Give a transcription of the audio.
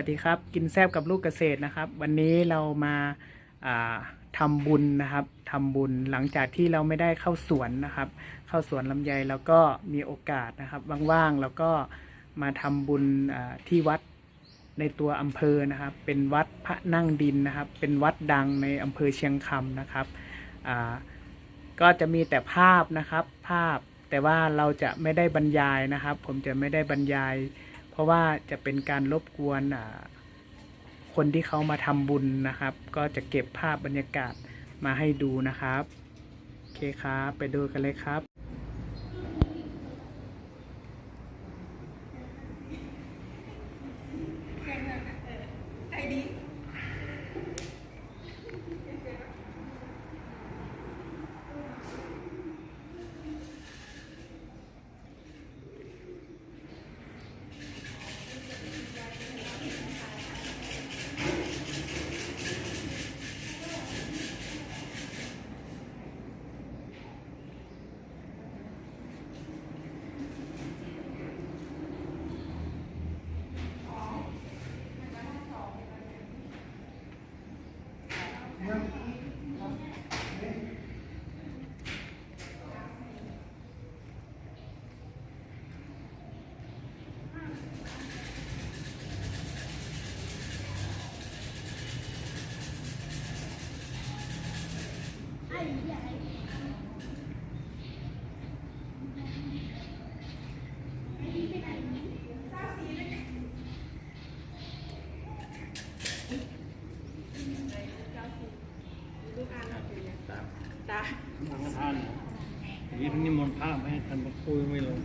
ัสดีครับ กินแซบกับลูกเกษตรนะครับ วันนี้เรามาาทำบุญนะครับทำบุญหลังจากที่เราไม่ได้เข้าสวนนะครับ เข้าสวนลำไยแล้วก็มีโอกาสนะครับว่างๆแล้วก็มาทำบุญที่วัดในตัวอำเภอนะครับ เป็นวัดพระนั่งดินนะครับ เป็นวัดดังในอำเภอเชียงคำนะครับก็จะมีแต่ภาพนะครับภาพแต่ว่าเราจะไม่ได้บรรยายนะครับ ผมจะไม่ได้บรรยาย ราะว่าจะเป็นการรบกวนอ่าคนที่เขามาทำบุญนะครับ ก็จะเก็บภาพบรรยากาศมาให้ดูนะครับ โอเคครับ ไปดูกันเลยครับ ตาทางท่านทีนี้นิมนต์พระมาให้ท่านมาคุยไม่ลง